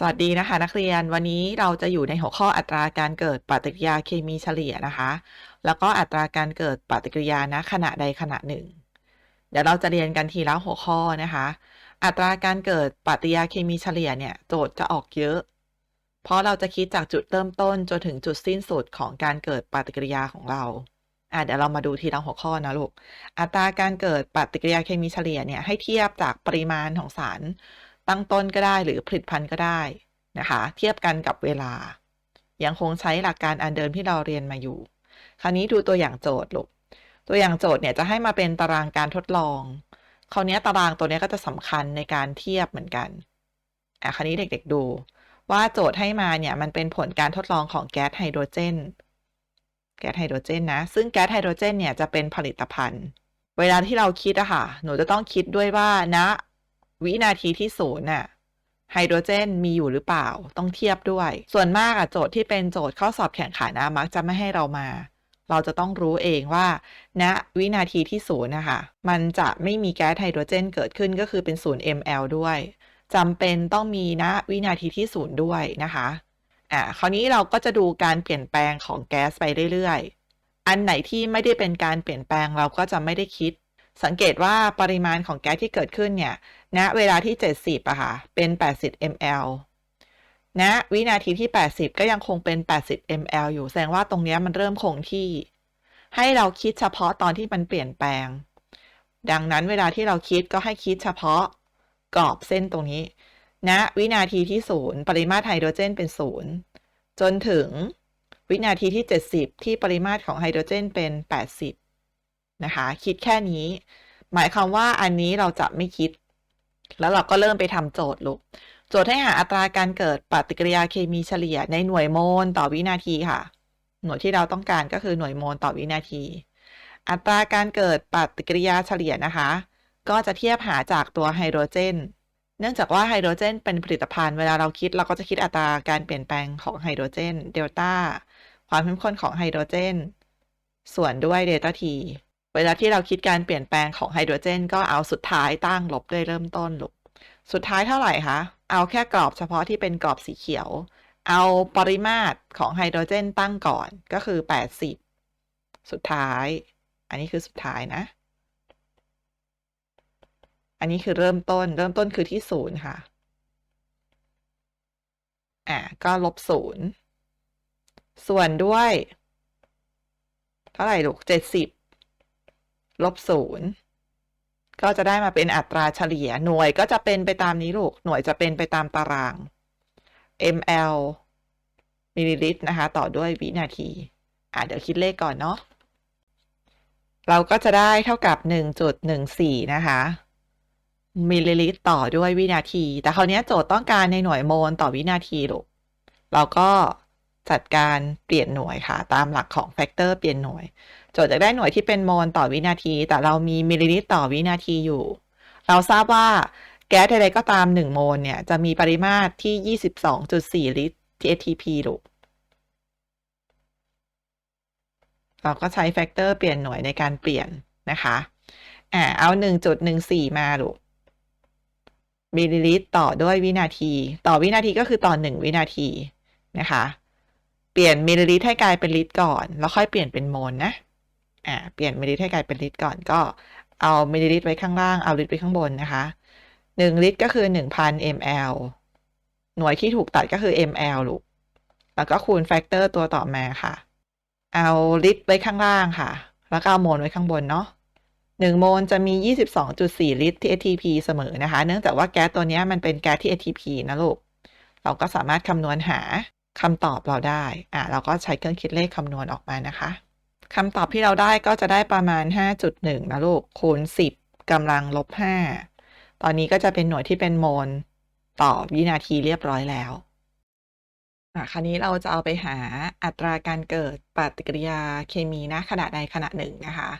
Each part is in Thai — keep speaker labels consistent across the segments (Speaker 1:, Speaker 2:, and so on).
Speaker 1: สวัสดีนะคะ นักเรียนวันนี้เราจะอยู่ในหัวข้ออัตราการเกิดปฏิกิริยาเคมีเฉลี่ยนะคะ แล้วก็อัตราการเกิดปฏิกิริยาณขณะใดขณะหนึ่ง เดี๋ยวเราจะเรียนกันทีละหัวข้อนะคะ อัตราการเกิดปฏิกิริยาเคมีเฉลี่ยเนี่ยโจทย์จะออกเยอะ เพราะเราจะคิดจากจุดเริ่มต้นจนถึงจุดสิ้นสุดของการเกิดปฏิกิริยาของเราอะเดี๋ยวเรามาดูทีละหัวข้อนะลูกอัตราการเกิดปฏิกิริยาเคมีเฉลี่ยเนี่ยให้เทียบจากปริมาณของสาร ตั้งต้นก็ได้หรือผลิตภัณฑ์ก็ได้นะคะ เทียบกันกับเวลา ยังคงใช้หลักการอันเดิมที่เราเรียนมาอยู่ คราวนี้ดูตัวอย่างโจทย์ลูกตัวอย่างโจทย์เนี่ยจะให้มาเป็นตารางการทดลอง คราวนี้ตารางตัวนี้ก็จะสำคัญในการเทียบเหมือนกันอะคราวนี้เด็กๆดู ว่าโจทย์ให้มาเนี่ยมันเป็นผลการทดลองของแก๊สไฮโดรเจน แก๊สไฮโดรเจนนะ ซึ่งแก๊สไฮโดรเจนเนี่ยจะเป็นผลิตภัณฑ์ เวลาที่เราคิดอะค่ะ หนูจะต้องคิดด้วยว่าณนะ วินาทีที่ศูนย์น่ะไฮโดรเจนมีอยู่หรือเปล่าต้องเทียบด้วย ส่วนมากอะโจทย์ที่เป็นโจทย์ข้อสอบแข่งขันนะมักจะไม่ให้เรามา เราจะต้องรู้เองว่าณวินาทีที่ศูนย์นะคะ มันจะไม่มีแก๊สไฮโดรเจนเกิดขึ้นก็คือเป็นศูนย์ ml ด้วยจำเป็นต้องมีณวินาทีที่ศูนย์ด้วยนะคะอ่าคราวนี้เราก็จะดูการเปลี่ยนแปลงของแก๊สไปเรื่อยๆ อันไหนที่ไม่ได้เป็นการเปลี่ยนแปลงเราก็จะไม่ได้คิด สังเกตว่าปริมาณของแก๊สที่เกิดขึ้นเนี่ยณเวลาที่ 70อะค่ะ เป็น 80 ml ณวินาทีที่ 80 ก็ยังคงเป็น 80 ml อยู่ แสดงว่าตรงนี้มันเริ่มคงที่ ให้เราคิดเฉพาะตอนที่มันเปลี่ยนแปลง ดังนั้นเวลาที่เราคิดก็ให้คิดเฉพาะกรอบเส้นตรงนี้ณวินาทีที่ศูนย์ปริมาตรไฮโดรเจนเป็นศูนย์จนถึงวินาทีที่ 70 ที่ปริมาตรของไฮโดรเจนเป็น 80 นะคะ คิดแค่นี้ หมายความว่าอันนี้เราจะไม่คิด แล้วเราก็เริ่มไปทำโจทย์ลูกโจทย์ให้หาอัตราการเกิดปฏิกิริยาเคมีเฉลี่ยในหน่วยโมลต่อวินาทีค่ะ หน่วยที่เราต้องการก็คือหน่วยโมลต่อวินาที อัตราการเกิดปฏิกิริยาเฉลี่ยนะคะ ก็จะเทียบหาจากตัวไฮโดรเจน เนื่องจากว่าไฮโดรเจนเป็นผลิตภัณฑ์เวลาเราคิดเราก็จะคิดอัตราการเปลี่ยนแปลงของไฮโดรเจนเดลต้าความเข้มข้นของไฮโดรเจน ส่วนด้วยเดลต้าที เวลาที่เราคิดการเปลี่ยนแปลงของไฮโดรเจน ก็เอาสุดท้ายตั้งลบด้วยเริ่มต้นลูกสุดท้ายเท่าไหร่คะ เอาแค่กรอบเฉพาะที่เป็นกรอบสีเขียว เอาปริมาตรของไฮโดรเจนตั้งก่อนก็คือ 80 สุดท้าย อันนี้คือสุดท้ายนะ อันนี้คือเริ่มต้น เริ่มต้นคือที่ศูนย์ค่ะ อะ ก็ลบศูนย์ส่วนด้วย เท่าไหร่ลูกเจ็ดสิบ ลบศูนย์ก็จะได้มาเป็นอัตราเฉลี่ยหน่วยก็จะเป็นไปตามนี้ลูก หน่วยจะเป็นไปตามตาราง ml มิลลิลิตรนะคะ ต่อด้วยวินาที อะเดี๋ยวคิดเลขก่อนเนาะเราก็จะได้เท่ากับ 1.14 นะคะ มิลลิลิตรต่อด้วยวินาที แต่คราวนี้โจทย์ต้องการในหน่วยโมลต่อวินาทีลูก เราก็จัดการเปลี่ยนหน่วยค่ะ ตามหลักของแฟกเตอร์เปลี่ยนหน่วย จทย์จะได้หน่วยที่เป็นโมลต่อวินาที แต่เรามีมิลลิลิตรต่อวินาทีอยู่ เราทราบว่าแก๊สใดๆก็ตาม 1 โมลเนี่ย จะมีปริมาตรที่ 22.4 ลิตร TATP ลูกเราก็ใช้แฟกเตอร์เปลี่ยนหน่วยในการเปลี่ยนนะคะอ่าเอา 1.14 มาลูกมิลลิลิตรต่อด้วยวินาที ต่อวินาทีก็คือต่อ 1 วินาทีนะคะ เปลี่ยนมิลลิลิตรให้กลายเป็นลิตรก่อน แล้วค่อยเปลี่ยนเป็นโมลนะ อ่าเปลี่ยนมิลลิลิตรให้กลายเป็นลิตรก่อนก็เอามิลลิลิตรไว้ข้างล่างเอาลิตรไว้ข้างบนนะคะ1ลิตรก็คือ 1,000 ml หน่วยที่ถูกตัดก็คือ ml ลูกแล้วก็คูณแฟกเตอร์ตัวต่อมาค่ะ เอาลิตรไว้ข้างล่างค่ะ แล้วก็เอาโมลไว้ข้างบนเนาะ1โมลจะมี 22.4 ลิตรที่ ATP เสมอนะคะ เนื่องจากว่าแก๊สตัวนี้มันเป็นแก๊สที่ ATP นะลูก เราก็สามารถคำนวณหาคำตอบเราได้ อะ เราก็ใช้เครื่องคิดเลขคำนวณออกมานะคะ คำตอบที่เราได้ก็จะได้ประมาณ 5.1 นะลูก คูณ 10กำลังลบ 5 ตอนนี้ก็จะเป็นหน่วยที่เป็นโมลต่อวินาทีเรียบร้อยแล้วคราวนี้เราจะเอาไปหาอัตราการเกิดปฏิกิริยาเคมีณขณะใดขณะหนึ่งนะคะ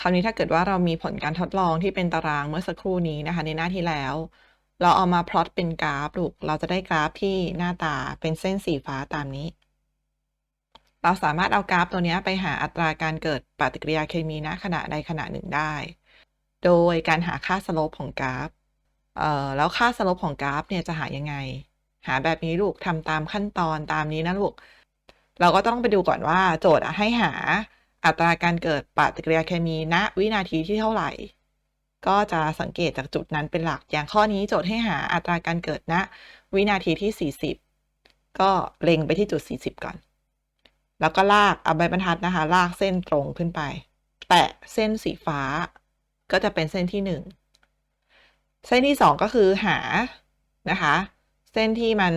Speaker 1: คราวนี้ถ้าเกิดว่าเรามีผลการทดลองที่เป็นตารางเมื่อสักครู่นี้นะคะ ในหน้าที่แล้ว เราเอามาพลอตเป็นกราฟลูก เราจะได้กราฟที่หน้าตาเป็นเส้นสีฟ้าตามนี้ เราสามารถเอากราฟตัวนี้ไปหาอัตราการเกิดปฏิกิริยาเคมีณขณะใดขณะหนึ่งได้ โดยการหาค่าสโลปของกราฟ เอ่อ แล้วค่าสโลปของกราฟเนี่ยจะหายังไง หาแบบนี้ลูกทำตามขั้นตอนตามนี้นะลูก เราก็ต้องไปดูก่อนว่า โจทย์ให้หาอัตราการเกิดปฏิกิริยาเคมีณวินาทีที่เท่าไหร่ ก็จะสังเกตจากจุดนั้นเป็นหลัก อย่างข้อนี้โจทย์ให้หาอัตราการเกิดณวินาทีที่ 40 ก็เล็งไปที่จุด 40 ก่อน แล้วก็ลากเอาใบบรรทัดนะคะ ลากเส้นตรงขึ้นไป แตะเส้นสีฟ้า ก็จะเป็นเส้นที่หนึ่งเส้นที่สองก็คือหานะคะ เส้นที่มัน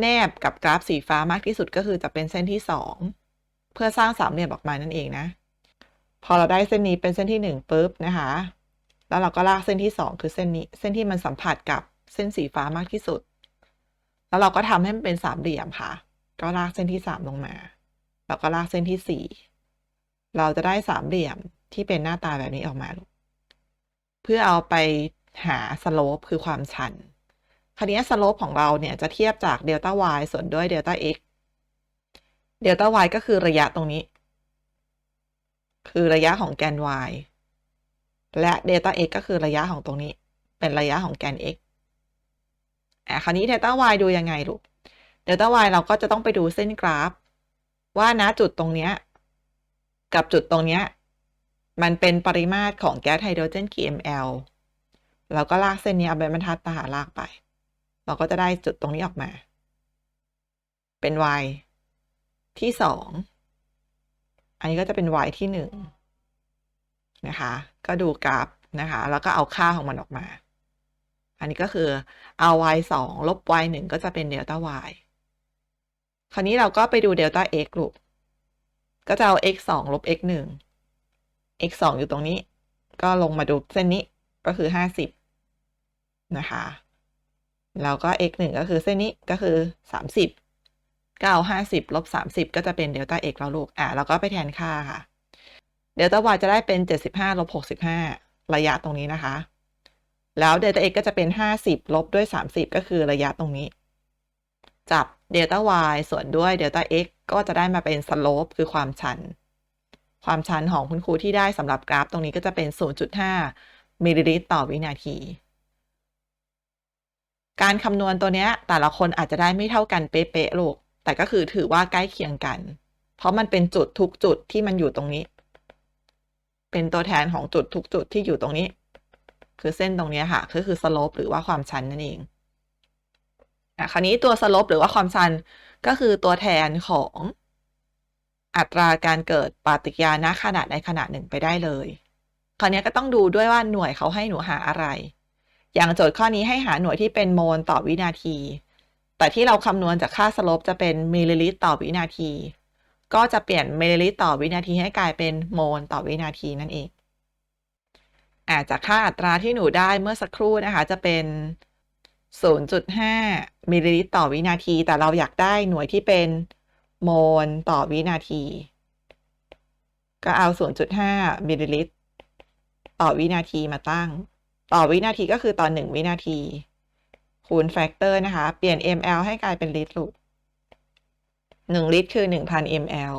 Speaker 1: แนบกับกราฟสีฟ้ามากที่สุดก็คือจะเป็นเส้นที่สองเพื่อสร้างสามเหลี่ยมออกมานั่นเองนะ พอเราได้เส้นนี้เป็นเส้นที่หนึ่งปุ๊บนะคะ แล้วเราก็ลากเส้นที่สองคือเส้นนี้ เส้นที่มันสัมผัสกับเส้นสีฟ้ามากที่สุด แล้วเราก็ทำให้มันเป็นสามเหลี่ยมค่ะ ก็ลากเส้นที่สามลงมา แล้วก็ลากเส้นที่สี่เราจะได้สามเหลี่ยมที่เป็นหน้าตาแบบนี้ออกมาเพื่อเอาไปหาสโลปคือความชัน คราวนี้สโลปของเราเนี่ยจะเทียบจากเดลต้า y ส่วนด้วยเดลต้า x เดลต้า y ก็คือระยะตรงนี้ คือระยะของแกน y และเดลต้า x ก็คือระยะของตรงนี้ เป็นระยะของแกน x อะคราวนี้เดลต้า y ดูยังไงลูก เดลต้า y เราก็จะต้องไปดูเส้นกราฟ ว่าณจุดตรงเนี้ยกับจุดตรงเนี้ยมันเป็นปริมาตรของแก๊สไฮโดรเจนกี่ ml เราก็ลากเส้นนี้เอาใบบรรทัดตาหาลากไป เราก็จะได้จุดตรงนี้ออกมา เป็น y ที่สองอันนี้ก็จะเป็น y ที่หนึ่งนะคะ ก็ดูกราฟนะคะ แล้วก็เอาค่าของมันออกมา อันนี้ก็คือเอา y สองลบ y หนึ่งก็จะเป็นเดลต้า y คราวนี้เราก็ไปดูเดลต้า x ลูกก็จะเอา x สองลบ x หนึ่ง x สองอยู่ตรงนี้ ก็ลงมาดูเส้นนี้ก็คือห้าสิบนะคะ แล้วก็ x หนึ่งก็คือเส้นนี้ก็คือสามสิบเก้าห้าสิบลบสามสิบก็จะเป็นเดลต้า x แล้วลูก อะเราก็ไปแทนค่าค่ะ เดลต้า y จะได้เป็นเจ็ดสิบห้าลบหกสิบห้าระยะตรงนี้นะคะ แล้วเดลต้า x ก็จะเป็นห้าสิบลบด้วยสามสิบก็คือระยะตรงนี้ จับเดลต้า y ส่วนด้วยเดลต้า x ก็จะได้มาเป็นสโลปคือความชัน ความชันของคุณครูที่ได้สำหรับกราฟตรงนี้ก็จะเป็น 0.5 มิลลิลิตรต่อวินาที การคำนวณตัวเนี้ยแต่ละคนอาจจะได้ไม่เท่ากันเป๊ะๆลูก แต่ก็คือถือว่าใกล้เคียงกัน เพราะมันเป็นจุดทุกจุดที่มันอยู่ตรงนี้ เป็นตัวแทนของจุดทุกจุดที่อยู่ตรงนี้ คือเส้นตรงนี้ค่ะก็คือสโลปหรือว่าความชันนั่นเอง อะคราวนี้ตัวสลปหรือว่าความชันก็คือตัวแทนของอัตราการเกิดปฏิกิริยาณขนาดในขนาดหนึ่งไปได้เลย คราวนี้ก็ต้องดูด้วยว่าหน่วยเขาให้หนูหาอะไร อย่างโจทย์ข้อนี้ให้หาหน่วยที่เป็นโมลต่อวินาที แต่ที่เราคำนวณจากค่าสลปจะเป็นมิลลิลิตรต่อวินาที ก็จะเปลี่ยนมิลลิลิตรต่อวินาทีให้กลายเป็นโมลต่อวินาทีนั่นเองอาจากค่าอัตราที่หนูได้เมื่อสักครู่นะคะ จะเป็น 0.5 มิลลิลิตรต่อวินาที แต่เราอยากได้หน่วยที่เป็นโมลต่อวินาที ก็เอา 0.5 มิลลิลิตรต่อวินาทีมาตั้ง ต่อวินาทีก็คือต่อ 1 วินาที คูณแฟกเตอร์นะคะ เปลี่ยน ml ให้กลายเป็นลิตรลูก1ลิตรคือ 1,000 ml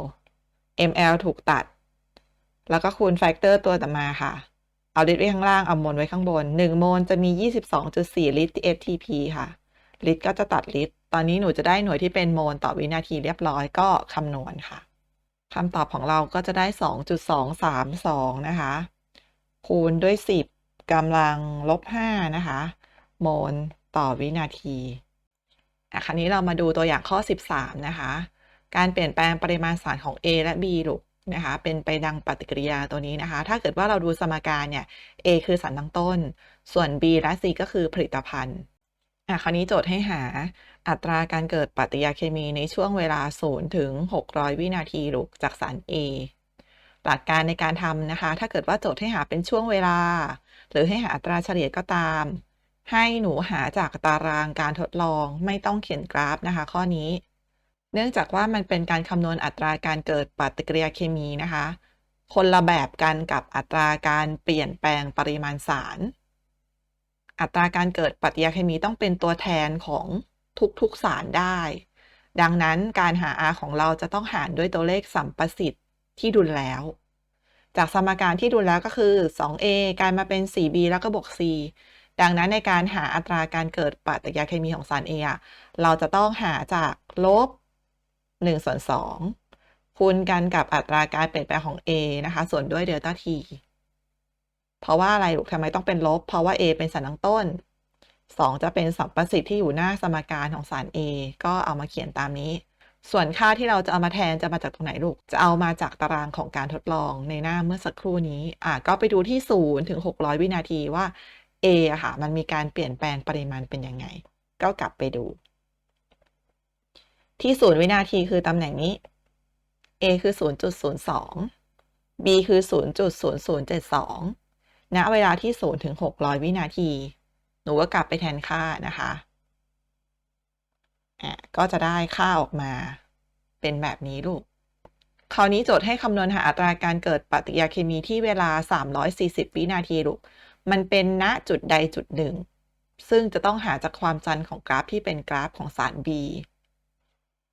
Speaker 1: ml ถูกตัด แล้วก็คูณแฟกเตอร์ตัวต่อมาค่ะ เอาลิตรไว้ข้างล่าง เอาโมลไว้ข้างบน 1 โมลจะมี 22.4 ลิตร STP ค่ะ ลิตรก็จะตัดลิตร ตอนนี้หนูจะได้หน่วยที่เป็นโมลต่อวินาทีเรียบร้อยก็คำนวณค่ะคำตอบของเราก็จะได้ 2.232 นะคะ คูณด้วย 10กำลังลบ 5 นะคะ โมลต่อวินาทีอะคราวนี้เรามาดูตัวอย่างข้อ 13 นะคะ การเปลี่ยนแปลงปริมาณสารของ A และ B ลูก นะคะเป็นไปดังปฏิกิริยาตัวนี้นะคะ ถ้าเกิดว่าเราดูสมการเนี่ย A คือสารตั้งต้น ส่วน B และ C ก็คือผลิตภัณฑ์อะคราวนี้โจทย์ให้หาอัตราการเกิดปฏิกิริยาเคมีในช่วงเวลา 0 ถึง 600 วินาทีลูกจากสาร A หลักการในการทำนะคะ ถ้าเกิดว่าโจทย์ให้หาเป็นช่วงเวลา หรือให้หาอัตราเฉลี่ยก็ตาม ให้หนูหาจากตารางการทดลองไม่ต้องเขียนกราฟนะคะ ข้อนี้ เนื่องจากว่ามันเป็นการคำนวณอัตราการเกิดปฏิกิริยาเคมีนะคะ คนละแบบกันกับอัตราการเปลี่ยนแปลงปริมาณสาร อัตราการเกิดปฏิกิริยาเคมีต้องเป็นตัวแทนของทุกๆสารได้ ดังนั้นการหา R ของเราจะต้องหารด้วยตัวเลขสัมประสิทธิ์ที่ดุลแล้ว จากสมการที่ดุลแล้วก็คือ 2a กลายมาเป็น 4b แล้วก็บวก c ดังนั้นในการหาอัตราการเกิดปฏิกิริยาเคมีของสาร A เราจะต้องหาจากลบ 1 ส่วน 2 คูณกันกับอัตราการเปลี่ยนแปลงของ A นะคะ ส่วนด้วยเดลต้า T เพราะว่าอะไรลูกทำไมต้องเป็นลบ เพราะว่า A เป็นสารตั้งต้น 2 จะเป็นสัมประสิทธิ์ที่อยู่หน้าสมการของสาร A ก็เอามาเขียนตามนี้ ส่วนค่าที่เราจะเอามาแทนจะมาจากตรงไหนลูก จะเอามาจากตารางของการทดลองในหน้าเมื่อสักครู่นี้ อะก็ไปดูที่0ถึง600 วินาทีว่า A อะค่ะ มันมีการเปลี่ยนแปลงปริมาณเป็นยังไง ก็กลับไปดู ที่ศูนย์วินาทีคือตำแหน่งนี้ A คือ 0.02 B คือ 0.0072 ณ เวลาที่ 0 ถึง 600 วินาที หนูก็กลับไปแทนค่านะคะอะก็จะได้ค่าออกมาเป็นแบบนี้ลูก คราวนี้โจทย์ให้คำนวณหาอัตราการเกิดปฏิกิริยาเคมีที่เวลา 340 วินาทีลูก มันเป็นณจุดใดจุดหนึ่ง ซึ่งจะต้องหาจากความชันของกราฟที่เป็นกราฟของสาร B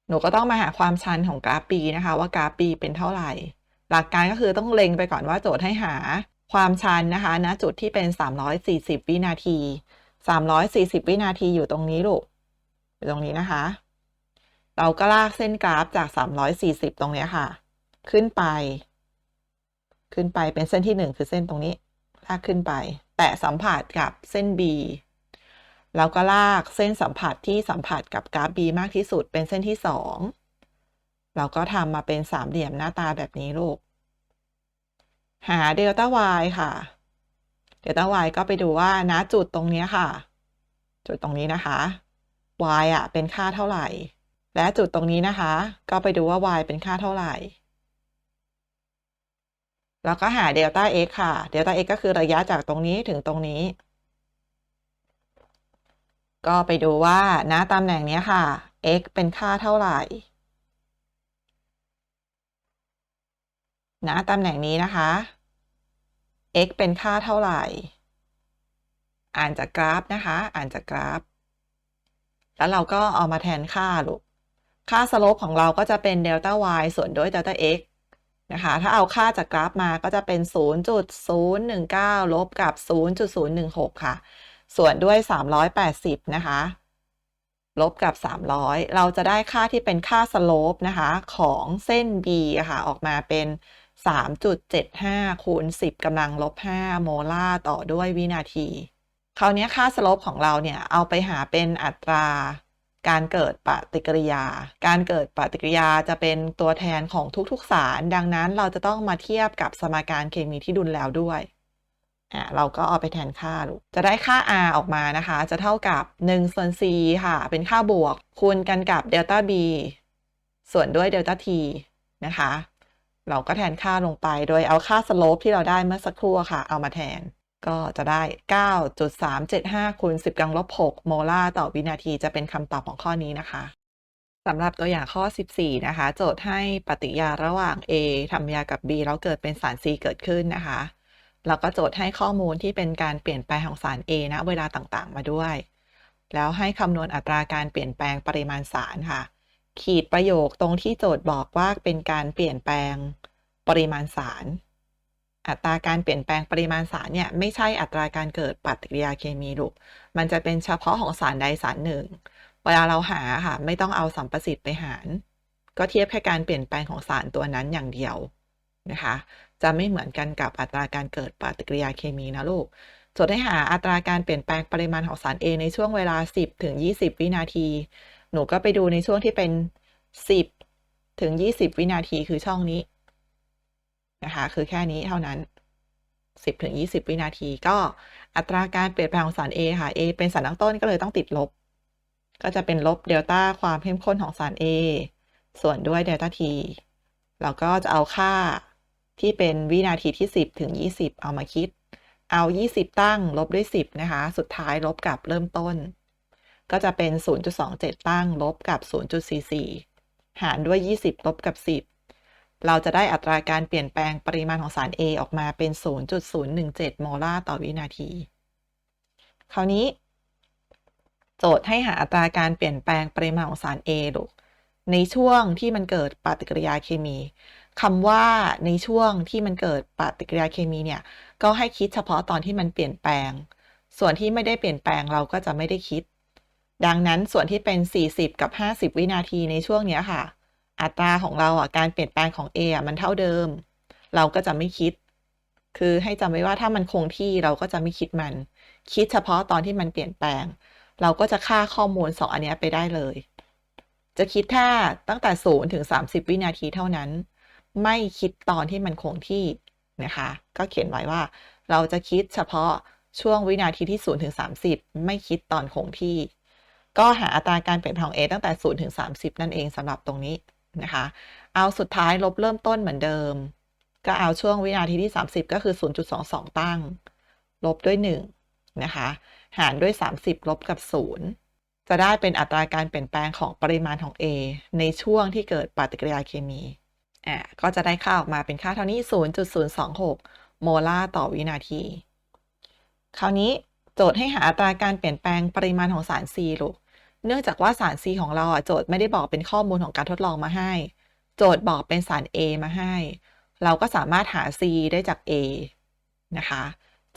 Speaker 1: หนูก็ต้องมาหาความชันของกราฟ B นะคะ ว่ากราฟ B เป็นเท่าไหร่ หลักการก็คือต้องเล็งไปก่อนว่าโจทย์ให้หาความชันนะคะณจุดที่เป็น 340 วินาที 340 วินาทีอยู่ตรงนี้ลูกอยู่ตรงนี้นะคะ เราก็ลากเส้นกราฟจาก 340 ตรงนี้ค่ะ ขึ้นไป ขึ้นไปเป็นเส้นที่ 1 คือเส้นตรงนี้ลากขึ้นไป แตะสัมผัสกับเส้น B แล้วก็ลากเส้นสัมผัสที่สัมผัสกับกราฟ B มากที่สุดเป็นเส้นที่2เราก็ทำมาเป็นสามเหลี่ยมหน้าตาแบบนี้ลูก หาเดลต้า y ค่ะ เดลต้า y ก็ไปดูว่าณจุดตรงนี้ค่ะ จุดตรงนี้นะคะ y อะเป็นค่าเท่าไหร่ และจุดตรงนี้นะคะ ก็ไปดูว่า y เป็นค่าเท่าไหร่แล้วก็หาเดลต้า x ค่ะ เดลต้า x ก็คือระยะจากตรงนี้ถึงตรงนี้ ก็ไปดูว่าณตำแหน่งนี้ค่ะ x เป็นค่าเท่าไหร่ณตำแหน่งนี้นะคะ x เป็นค่าเท่าไหร่ อ่านจากกราฟนะคะ อ่านจากกราฟ แล้วเราก็เอามาแทนค่าลูก ค่าสโลปของเราก็จะเป็นเดลต้า y ส่วนด้วยเดลต้า x นะคะ ถ้าเอาค่าจากกราฟมาก็จะเป็น 0.019 ลบกับ 0.016 ค่ะ ส่วนด้วย 380 นะคะ ลบกับ 300 เราจะได้ค่าที่เป็นค่าสโลปนะคะ ของเส้น B ค่ะ ออกมาเป็น 3.75 คูณ 10กำลังลบ 5 โมลาร์ต่อด้วยวินาที คราวนี้ค่าสโลปของเราเนี่ย เอาไปหาเป็นอัตราการเกิดปฏิกิริยา การเกิดปฏิกิริยาจะเป็นตัวแทนของทุกๆสาร ดังนั้นเราจะต้องมาเทียบกับสมการเคมีที่ดุลแล้วด้วย อะเราก็เอาไปแทนค่าลูกจะได้ค่า R ออกมานะคะ จะเท่ากับ1ส่วน C ค่ะ เป็นค่าบวก คูณกันกับเดลต้า B ส่วนด้วยเดลต้า T นะคะ เราก็แทนค่าลงไปโดยเอาค่าสโลปที่เราได้เมื่อสักครู่ค่ะ เอามาแทน ก็จะได้ 9.375คูณ10กำลังลบ6โมลาร์ต่อวินาทีจะเป็นคำตอบของข้อนี้นะคะสำหรับตัวอย่างข้อ 14 นะคะ โจทย์ให้ปฏิยาระหว่าง A ทำยากับ B แล้วเกิดเป็นสาร C เกิดขึ้นนะคะ แล้วก็โจทย์ให้ข้อมูลที่เป็นการเปลี่ยนแปลงของสาร A ณเวลาต่างๆ มาด้วย แล้วให้คำนวณอัตราการเปลี่ยนแปลงปริมาณสารค่ะ ขีดประโยคตรงที่โจทย์บอกว่าเป็นการเปลี่ยนแปลงปริมาณสาร อัตราการเปลี่ยนแปลงปริมาณสารเนี่ยไม่ใช่อัตราการเกิดปฏิกิริยาเคมีลูกมันจะเป็นเฉพาะของสารใดสารหนึ่ง เวลาเราหาค่ะไม่ต้องเอาสัมประสิทธิ์ไปหาร ก็เทียบแค่การเปลี่ยนแปลงของสารตัวนั้นอย่างเดียวนะคะ จะไม่เหมือนกันกับอัตราการเกิดปฏิกิริยาเคมีนะลูกโจทย์ให้หาอัตราการเปลี่ยนแปลงปริมาณของสาร A ในช่วงเวลา 10 ถึง 20 วินาที หนูก็ไปดูในช่วงที่เป็น 10 ถึง 20 วินาทีคือช่องนี้นะคะ คือแค่นี้เท่านั้น 10 ถึง 20 วินาที ก็อัตราการเปลี่ยนแปลงของสาร A ค่ะ A เป็นสารตั้งต้นก็เลยต้องติดลบ ก็จะเป็นลบเดลต้าความเข้มข้นของสาร A ส่วนด้วยเดลต้า T เราก็จะเอาค่า ที่เป็นวินาทีที่ 10 ถึง 20 เอามาคิด เอา 20 ตั้งลบด้วย 10 นะคะ สุดท้ายลบกับเริ่มต้น ก็จะเป็น 0.27 ตั้งลบกับ 0.44 หารด้วย 20 ลบกับ 10 เราจะได้อัตราการเปลี่ยนแปลงปริมาณของสาร A ออกมาเป็น 0.017 โมลาร์ต่อวินาที คราวนี้ โจทย์ให้หาอัตราการเปลี่ยนแปลงปริมาณของสาร A ลูกในช่วงที่มันเกิดปฏิกิริยาเคมี คำว่าในช่วงที่มันเกิดปฏิกิริยาเคมีเนี่ย ก็ให้คิดเฉพาะตอนที่มันเปลี่ยนแปลง ส่วนที่ไม่ได้เปลี่ยนแปลงเราก็จะไม่ได้คิด ดังนั้นส่วนที่เป็น 40 กับ 50 วินาทีในช่วงเนี้ยค่ะ อัตราของเราอะการเปลี่ยนแปลงของ A อะมันเท่าเดิม เราก็จะไม่คิด คือให้จำไว้ว่าถ้ามันคงที่เราก็จะไม่คิดมัน คิดเฉพาะตอนที่มันเปลี่ยนแปลง เราก็จะค่าข้อมูลสองอันเนี้ยไปได้เลย จะคิดแค่ตั้งแต่0ถึง 30 วินาทีเท่านั้น ไม่คิดตอนที่มันคงที่นะคะ ก็เขียนไว้ว่า เราจะคิดเฉพาะช่วงวินาทีที่0ถึง30 ไม่คิดตอนคงที่ ก็หาอัตราการเปลี่ยนแปลงของ A ตั้งแต่0ถึง30 นั่นเองสำหรับตรงนี้นะคะ เอาสุดท้ายลบเริ่มต้นเหมือนเดิม ก็เอาช่วงวินาทีที่ 30 ก็คือ 0.22 ตั้ง ลบด้วย 1 นะคะ หารด้วย 30 ลบกับ 0 จะได้เป็นอัตราการเปลี่ยนแปลงของปริมาณของ A ในช่วงที่เกิดปฏิกิริยาเคมี อะก็จะได้ค่าออกมาเป็นค่าเท่านี้ 0.026 โมลาร์ต่อวินาที คราวนี้โจทย์ให้หาอัตราการเปลี่ยนแปลงปริมาณของสาร C ลูก เนื่องจากว่าสาร C ของเราอะโจทย์ไม่ได้บอกเป็นข้อมูลของการทดลองมาให้ โจทย์บอกเป็นสาร A มาให้ เราก็สามารถหา C ได้จาก A นะคะ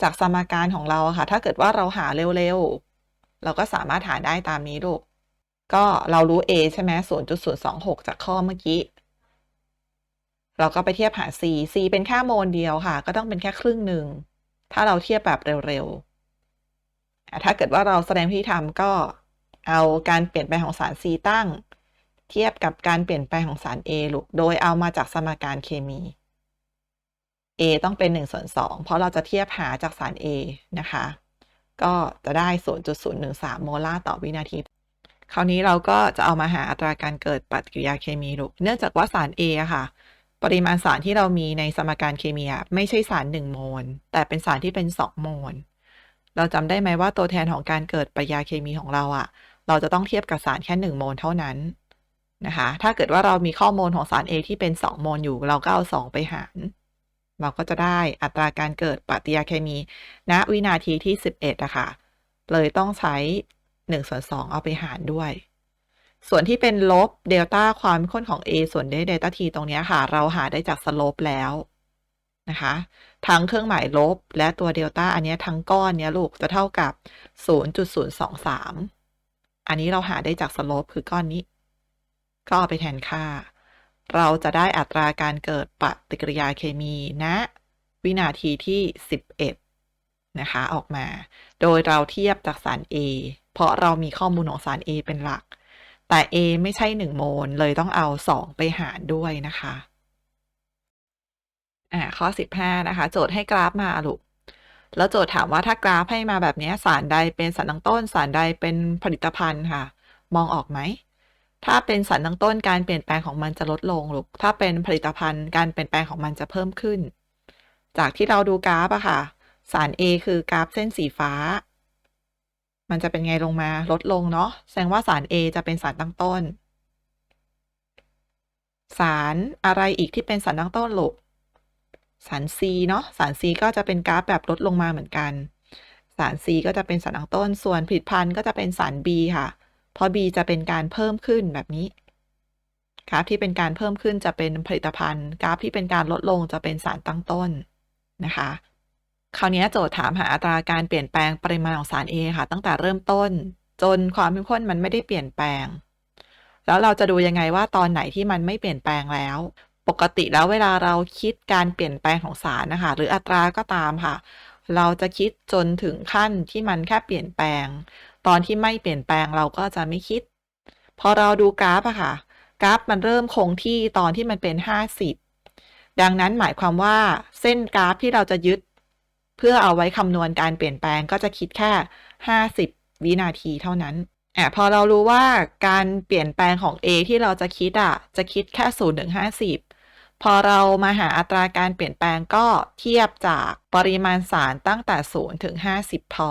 Speaker 1: จากสมการของเราค่ะ ถ้าเกิดว่าเราหาเร็วๆ เราก็สามารถหาได้ตามนี้ลูก ก็เรารู้ A ใช่ไหม0.026 จากข้อเมื่อกี้ เราก็ไปเทียบหา C C เป็นแค่โมลเดียวค่ะ ก็ต้องเป็นแค่ครึ่งหนึ่ง ถ้าเราเทียบแบบเร็วๆ ถ้าเกิดว่าเราแสดงที่ทำก็เอาการเปลี่ยนแปลงของสาร C ตั้ง เทียบกับการเปลี่ยนแปลงของสาร A ลูก โดยเอามาจากสมการเคมี A ต้องเป็น1ส่วน2เพราะเราจะเทียบหาจากสาร A นะคะ ก็จะได้ 0.013 โมลาร์ต่อวินาทีคราวนี้เราก็จะเอามาหาอัตราการเกิดปฏิกิริยาเคมีลูก เนื่องจากว่าสาร A อะค่ะ ปริมาณสารที่เรามีในสมการเคมีไม่ใช่สาร 1 โมล แต่เป็นสารที่เป็น 2 โมล เราจำได้ไหมว่าตัวแทนของการเกิดปฏิกิริยาเคมีของเราอะเราจะต้องเทียบกับสารแค่ 1 โมลเท่านั้นนะคะ ถ้าเกิดว่าเรามีข้อมูลของสาร A ที่เป็น 2 โมลอยู่ เราก็เอา 2 ไปหาร เราก็จะได้อัตราการเกิดปฏิกิริยาเคมีณวินาทีที่ 11อะค่ะ เลยต้องใช้1ส่วน2เอาไปหารด้วย ส่วนที่เป็นลบเดลต้าความเข้มข้นของ A ส่วนด้วยเดลต้า T ตรงนี้ค่ะ เราหาได้จากสโลปแล้วนะคะ ทั้งเครื่องหมายลบและตัวเดลต้าอันนี้ทั้งก้อนเนี้ยลูกจะเท่ากับ 0.023 อันนี้เราหาได้จากสโลปคือก้อนนี้ ก็เอาไปแทนค่า เราจะได้อัตราการเกิดปฏิกิริยาเคมีณนะวินาทีที่ 11 นะคะ ออกมา โดยเราเทียบจากสาร A เพราะเรามีข้อมูลของสาร A เป็นหลัก แต่ A ไม่ใช่ 1 โมล เลยต้องเอา 2 ไปหารด้วยนะคะอ่าข้อ 15 นะคะ โจทย์ให้กราฟมาลูกแล้วโจทย์ถามว่าถ้ากราฟให้มาแบบนี้สารใดเป็นสารตั้งต้น สารใดเป็นผลิตภัณฑ์ค่ะ มองออกไหม ถ้าเป็นสารตั้งต้นการเปลี่ยนแปลงของมันจะลดลงลูกถ้าเป็นผลิตภัณฑ์การเปลี่ยนแปลงของมันจะเพิ่มขึ้น จากที่เราดูกราฟอะค่ะ สาร A คือกราฟเส้นสีฟ้า มันจะเป็นไงลงมาลดลงเนาะแสดงว่าสาร A จะเป็นสารตั้งต้น สารอะไรอีกที่เป็นสารตั้งต้นหลูกสาร C เนาะสาร C ก็จะเป็นกราฟแบบลดลงมาเหมือนกัน สาร C ก็จะเป็นสารตั้งต้น ส่วนผลิตภัณฑ์ก็จะเป็นสาร B ค่ะ เพราะ B จะเป็นการเพิ่มขึ้นแบบนี้กราฟที่เป็นการเพิ่มขึ้นจะเป็นผลิตภัณฑ์ กราฟที่เป็นการลดลงจะเป็นสารตั้งต้นนะคะ คราวนี้โจทย์ถามหาอัตราการเปลี่ยนแปลงปริมาณของสาร A ค่ะ ตั้งแต่เริ่มต้น จนความเข้มข้นมันไม่ได้เปลี่ยนแปลง แล้วเราจะดูยังไงว่าตอนไหนที่มันไม่เปลี่ยนแปลงแล้ว ปกติแล้วเวลาเราคิดการเปลี่ยนแปลงของสารนะคะ หรืออัตราก็ตามค่ะ เราจะคิดจนถึงขั้นที่มันแค่เปลี่ยนแปลง ตอนที่ไม่เปลี่ยนแปลงเราก็จะไม่คิด พอเราดูกราฟอะค่ะ กราฟมันเริ่มคงที่ตอนที่มันเป็น 50 ดังนั้นหมายความว่าเส้นกราฟที่เราจะยึด เพื่อเอาไว้คำนวณการเปลี่ยนแปลงก็จะคิดแค่ 50 วินาทีเท่านั้นแอบพอเรารู้ว่าการเปลี่ยนแปลงของ A ที่เราจะคิดอะจะคิดแค่0ถึง50พอเรามาหาอัตราการเปลี่ยนแปลงก็เทียบจากปริมาณสารตั้งแต่0ถึง50 พอ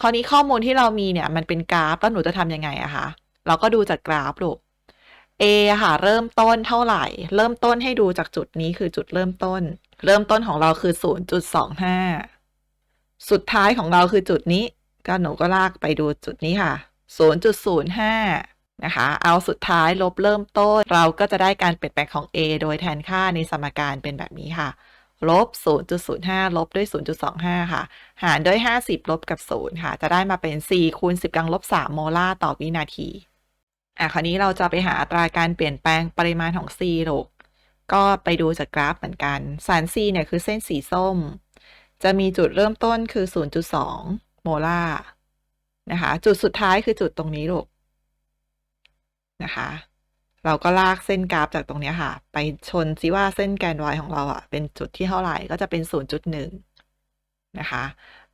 Speaker 1: คราวนี้ข้อมูลที่เรามีเนี่ยมันเป็นกราฟ แล้วหนูจะทำยังไงอะคะ เราก็ดูจากกราฟลูก A ค่ะเริ่มต้นเท่าไหร่ เริ่มต้นให้ดูจากจุดนี้คือจุดเริ่มต้น เริ่มต้นของเราคือ 0.25 สุดท้ายของเราคือจุดนี้ ก็หนูก็ลากไปดูจุดนี้ค่ะ 0.05 นะคะ เอาสุดท้ายลบเริ่มต้น เราก็จะได้การเปลี่ยนแปลงของ A โดยแทนค่าในสมการเป็นแบบนี้ค่ะ ลบ 0.05 ลบด้วย 0.25 ค่ะ หารด้วย 50 ลบกับ 0 ค่ะ จะได้มาเป็น 4 คูณ 10กำลังลบ 3 โมลาร์ต่อวินาที อะคราวนี้เราจะไปหาอัตราการเปลี่ยนแปลงปริมาณของ C ลูกก็ไปดูจากกราฟเหมือนกัน สาร C เนี่ยคือเส้นสีส้ม จะมีจุดเริ่มต้นคือ 0.2 โมลาร์นะคะ จุดสุดท้ายคือจุดตรงนี้ลูกนะคะ เราก็ลากเส้นกราฟจากตรงนี้ค่ะ ไปชนซิว่าเส้นแกน y ของเราอะเป็นจุดที่เท่าไหร่ก็จะเป็น 0.1 นะคะ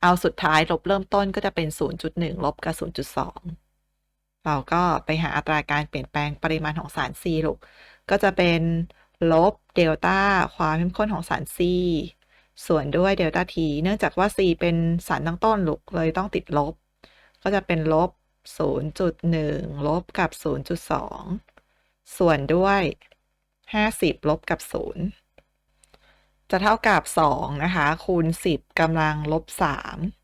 Speaker 1: เอาสุดท้ายลบเริ่มต้นก็จะเป็น 0.1 ลบกับ 0.2 เราก็ไปหาอัตราการเปลี่ยนแปลงปริมาณของสาร C ลูก ก็จะเป็นลบเดลต้าความเข้มข้นของสาร C ส่วนด้วยเดลต้า T เนื่องจากว่า C เป็นสารตั้งต้นลูก เลยต้องติดลบ ก็จะเป็นลบ 0.1 ลบกับ 0.2 ส่วนด้วย 50 ลบกับ 0 จะเท่ากับ 2 นะคะ คูณ 10กำลังลบ 3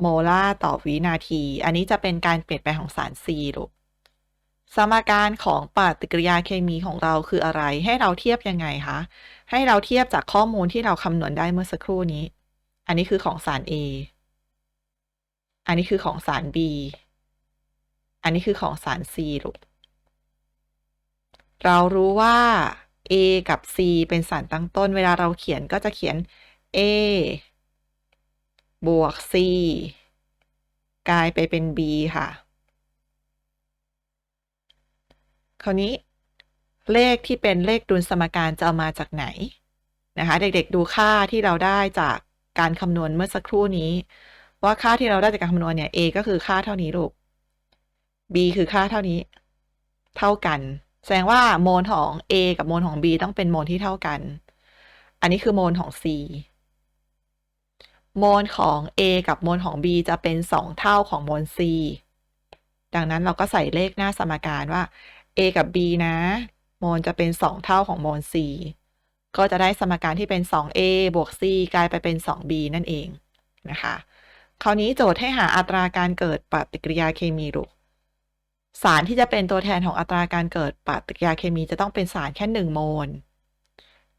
Speaker 1: โมลาร์ต่อวินาที อันนี้จะเป็นการเปลี่ยนแปลงของสาร C ลูกสมการของปฏิกิริยาเคมีของเราคืออะไร ให้เราเทียบยังไงคะ ให้เราเทียบจากข้อมูลที่เราคำนวณได้เมื่อสักครู่นี้ อันนี้คือของสาร A อันนี้คือของสาร B อันนี้คือของสาร C ลูกเรารู้ว่า A กับ C เป็นสารตั้งต้น เวลาเราเขียนก็จะเขียน A บวก C กลายไปเป็น B ค่ะ คราวนี้เลขที่เป็นเลขดุลสมการจะเอามาจากไหนนะคะ เด็กๆดูค่าที่เราได้จากการคำนวณเมื่อสักครู่นี้ ว่าค่าที่เราได้จากการคำนวณเนี่ย A ก็คือค่าเท่านี้ลูก B คือค่าเท่านี้ เท่ากัน แสดงว่าโมลของ A กับโมลของ B ต้องเป็นโมลที่เท่ากัน อันนี้คือโมลของ C โมลของ A กับโมลของ B จะเป็น 2 เท่าของโมล C ดังนั้นเราก็ใส่เลขหน้าสมการว่า A กับ B นะ โมลจะเป็น 2 เท่าของโมล C ก็จะได้สมการที่เป็น 2A บวก C กลายไปเป็น 2B นั่นเองนะคะ คราวนี้โจทย์ให้หาอัตราการเกิดปฏิกิริยาเคมีลูกสารที่จะเป็นตัวแทนของอัตราการเกิดปฏิกิริยาเคมีจะต้องเป็นสารแค่ 1 โมล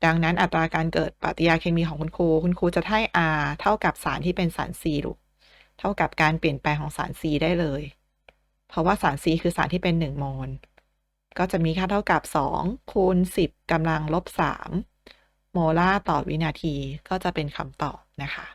Speaker 1: ดังนั้นอัตราการเกิดปฏิกิริยาเคมีของคุณครู คุณครูจะให้ R เท่ากับสารที่เป็นสาร C ลูกเท่ากับการเปลี่ยนแปลงของสาร C ได้เลย เพราะว่าสาร C คือสารที่เป็น 1 โมล ก็จะมีค่าเท่ากับ 2 คูณ 10กำลังลบ 3 โมลาร์ต่อวินาทีก็จะเป็นคำตอบนะคะ